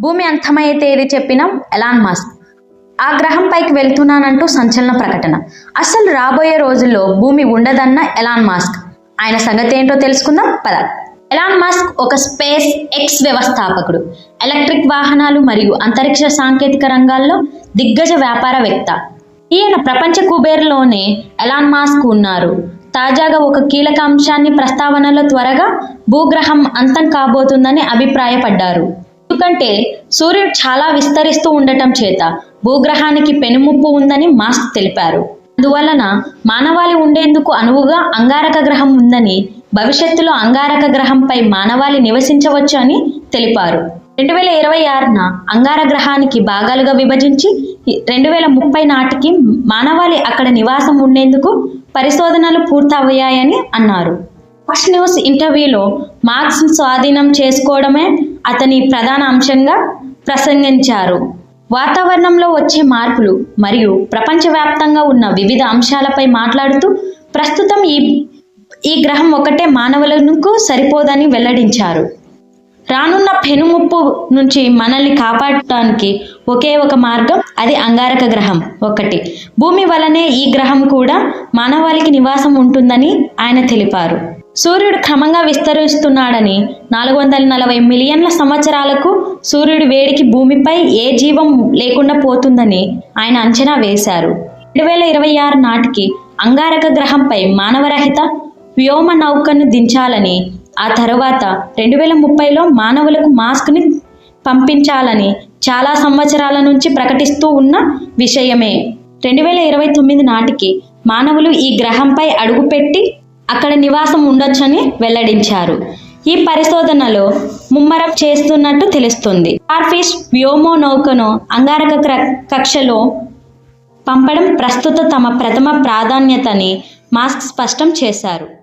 భూమి అంతమయ్యే తేదీ చెప్పిన ఎలాన్ మాస్క్. ఆ గ్రహం పైకి వెళ్తున్నానంటూ సంచలన ప్రకటన. అసలు రాబోయే రోజుల్లో భూమి ఉండదన్న ఎలాన్ మాస్క్. ఆయన సంగతి ఏంటో తెలుసుకుందాం పద. ఎలాన్ మాస్క్ ఒక స్పేస్ ఎక్స్ వ్యవస్థాపకుడు. ఎలక్ట్రిక్ వాహనాలు మరియు అంతరిక్ష సాంకేతిక రంగాల్లో దిగ్గజ వ్యాపారవేత్త. ఈయన ప్రపంచ కుబేర్లోనే ఎలాన్ మాస్క్ ఉన్నారు. తాజాగా ఒక కీలక అంశాన్ని ప్రస్తావనలో త్వరగా భూగ్రహం అంతం కాబోతుందని అభిప్రాయపడ్డారు. ఎందుకంటే సూర్యుడు చాలా విస్తరిస్తూ ఉండటం చేత భూగ్రహానికి పెనుముప్పు ఉందని మాస్క్ తెలిపారు. అందువలన మానవాళి ఉండేందుకు అనువుగా అంగారక గ్రహం ఉందని భవిష్యత్తులో అంగారక గ్రహంపై మానవాళి నివసించవచ్చు అని తెలిపారు. రెండు వేల ఇరవై ఆరున అంగార గ్రహానికి భాగాలుగా విభజించి రెండు వేల ముప్పై నాటికి మానవాళి అక్కడ నివాసం ఉండేందుకు పరిశోధనలు పూర్తయ్యాయని అన్నారు. ఫస్ట్ న్యూస్ ఇంటర్వ్యూలో మార్క్స్ స్వాధీనం చేసుకోవడమే అతని ప్రధాన అంశంగా ప్రసంగించారు. వాతావరణంలో వచ్చే మార్పులు మరియు ప్రపంచవ్యాప్తంగా ఉన్న వివిధ అంశాలపై మాట్లాడుతూ ప్రస్తుతం ఈ ఈ గ్రహం ఒకటే మానవులకు సరిపోదని వెల్లడించారు. రానున్న పెనుముప్పు నుంచి మనల్ని కాపాడటానికి ఒకే ఒక మార్గం అది అంగారక గ్రహం ఒకటి భూమి వలనే ఈ గ్రహం కూడా మానవాళికి నివాసం ఉంటుందని ఆయన తెలిపారు. సూర్యుడు క్రమంగా విస్తరిస్తున్నాడని నాలుగు వందల నలభై మిలియన్ల సంవత్సరాలకు సూర్యుడి వేడికి భూమిపై ఏ జీవం లేకుండా పోతుందని ఆయన అంచనా వేశారు. రెండు వేల ఇరవై ఆరు నాటికి అంగారక గ్రహంపై మానవరహిత వ్యోమ నౌకను దించాలని ఆ తర్వాత రెండు వేల ముప్పైలో మానవులకు మాస్క్ని పంపించాలని చాలా సంవత్సరాల నుంచి ప్రకటిస్తూ ఉన్న విషయమే. రెండు వేల ఇరవై తొమ్మిది నాటికి మానవులు ఈ గ్రహంపై అడుగుపెట్టి అక్కడ నివాసం ఉండొచ్చని వెల్లడించారు. ఈ పరిశోధనలో ముమ్మరం చేస్తున్నట్టు తెలుస్తుంది. స్టార్ఫిష్ వ్యోమో నౌకను అంగారక క్ర- కక్షలో పంపడం ప్రస్తుత తమ ప్రథమ ప్రాధాన్యతని మాస్క్ స్పష్టం చేశారు.